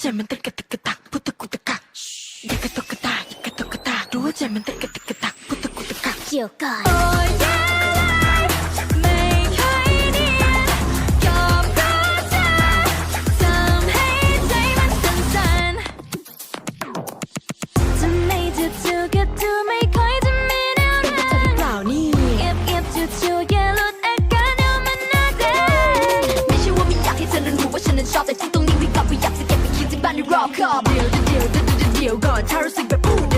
jamin tergetak-getak to kutekak Ya ketok ketak, ya ketok ketak Dua jamin tergetak-getak putek kutekak Yo, guys. Oh, yeah. rock up. Deal, deal, deal, deal, deal, deal, deal, deal, deal, deal, deal, deal,